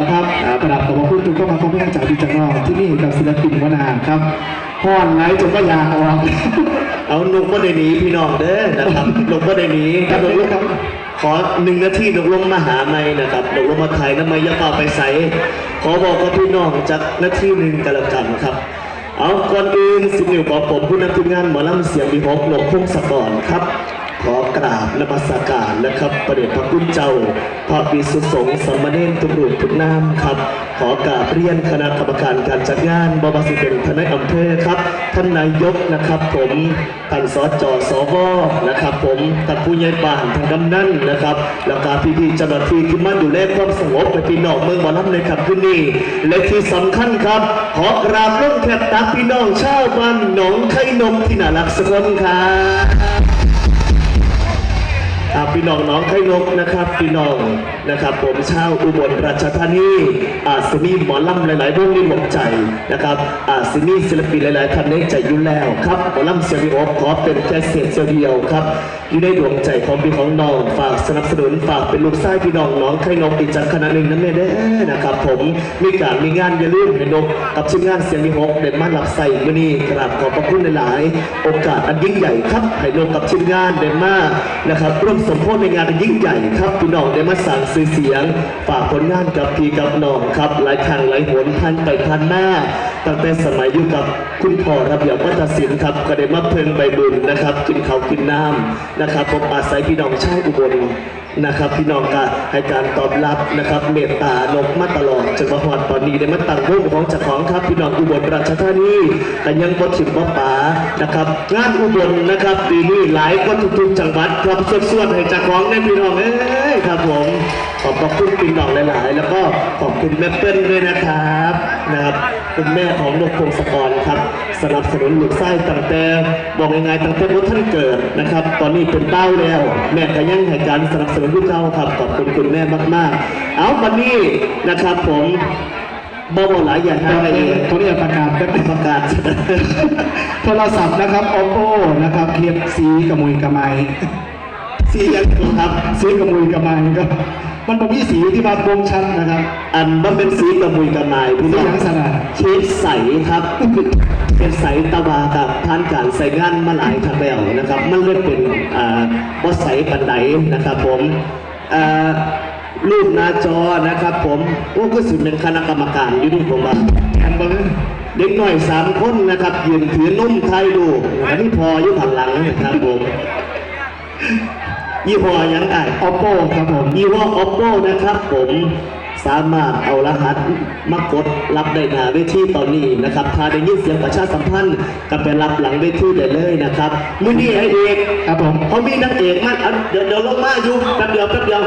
นะครับกระดับขอบคุณทุกข้อมาคอมเมนต์จากพี่จักรนอกที่นี่กับศิลปินวนาครับห่อนไหลจนก็ยางออกเอานกบ่ได้หนีพี่น้องเด้อนะครับนกบ่ได้หนีถ้านกลงขอหนึ่งนาทีนกลงมาหาไม่นะครับนกลงมาไทยน้ำไม่ยาป่าไปใสขอบอกกับพี่น้องจากนาทีหนึ่งกันละกันครับ เอาก่อนอื่นสิบนิ้วขอผมผู้นำทีมงานหมอลำเสียงมีฮกนกพงศกรครับ ขอกราบนมัสการนะครับประเดชพระคุณเจ้าพระบิสุสงฆ์สมณเณรทุกรูปทุกนามครับ ขอกราบเรียนคณะกรรมการการจัดงานบวสิเป็นทนายอำเภอครับ ท่านนายกนะครับผมท่านสจสวนะครับ ผมท่านผู้ใหญ่บ้านท่านกำนันนะครับ แล้วก็พี่ๆเจ้าหน้าที่ที่มาดูแลความสงบในพี่น้องเมืองหมอลำในครับคืนนี้และที่สำคัญครับ ขอกราบร่วมแคบตักพี่น้องชาวบ้านหนองไข่นมที่น่ารักสักคนครับครับ พี่น้องน้องไข่นกนะครับพี่น้องนะครับ ผมชาวอุบลราชธานีอาจจะมีหมอลำหลายๆวงในหลงใจนะครับอาจจะมีศิลปินหลายๆท่านในใจอยู่แล้วครับหมอลำเสียงวิโอขอเป็นแค่เสียงเดียวครับอยู่ในดวงใจของพี่ของน้องฝากสนับสนุนฝากเป็นลูกชายพี่น้องน้องไข่นกอีกจากคณะหนึ่งนั่นเองเด้อนะครับ ผมมีการมีงานอย่าลืมให้นกกับทีมงานเสียงวิโอเด็ดมาหลับใส่มือนี้กราบขอบพระคุณหลายๆโอกาสอันยิ่งใหญ่ครับให้นกกับทีมงานเดนมานะครับร่วมสมโพธิในงานอันยิ่งใหญ่ครับพี่น้องได้มาสั่งซื้อเสียงฝากผลงานกับพี่กับน้องครับหลายครั้งหลายหนพันไปพันหน้า ตั้งแต่สมัยอยู่กับคุณพ่อระเบียบวัฒนศิลป์ครับก็ได้มาเพิ่งใบบุญนะครับกินเขากินน้ำนะครับผมอาศัยพี่น้องชาวอุบลนะครับ พี่น้องก็ให้การตอบรับนะครับเมตตานกมาตลอดจนมาฮอดตอนนี้ได้มาตั้งวงของเจ้าของครับพี่น้องอุบลราชธานีแต่ยังบ่ถึงบ่ป๋านะครับ งานอุบลนะครับปีนี้หลายคนทุกๆจังหวัดครับส่วนๆให้เจ้าของได้พี่น้องเอ้ยครับผมขอบพระคุณพี่น้องหลายๆ แล้วก็ขอบคุณแม่เปิ้ลด้วยนะครับนะครับคุณแม่ของนกพงศกรครับสนับสนุนลูกไส้ตั้งแต่บอกยังไงตั้งแต่ว่าท่านเกิดนะครับ ตอนนี้เป็นเต้าแล้ว แม่ก็ยังให้การสนับสนุนลูกเต้าครับขอบคุณคุณแม่มากๆ เอาวันนี้นะครับผมบอกหลายอย่างตอนให้นี้เขาเรียกประกาศก็เป็นประกาศโทรศัพท์นะครับ oppo นะครับเคลียบสีกระมุยกระไม สียังครับสีกระมุยกระไมก็มันเป็นมีสีที่มาบ่งชัดนะครับ อันมันเป็นสีกระมุยกระมายพี่สีน้องหยังสนะเชฟใสครับเป็นใสตะวากับผ่านการใส่งานมาหลายครั้งแล้วนะครับ มันเลยเป็นอ่าบ่ใสปันไดนะครับ ผมอ่ารูปหน้าจอนะครับ ผมโอ้ก็สุดเป็นคณะกรรมการอยู่นี่ผมว่าแอนเบอร์เด็กหน่อยสามคนนะครับยืนถือนุ่มไทยดูอันนี้พออยู่ผังหลังนะครับผม ยี่ห้อยังไง oppo ครับผมยี่ห้อ oppo นะครับผมสามารถเอารหัสมากดรับได้หน้าเวทีตอนนี้นะครับ ถ้าได้ยินเสียงประชาสัมพันธ์ก็ไปรับหลังเวทีได้เลยนะครับมื้อนี้ไอเอกครับผมเขามีนักเอกมันอะเดี๋ยวเดี๋ยวลงมาอยู่แป๊บเดียวแป๊บเดียว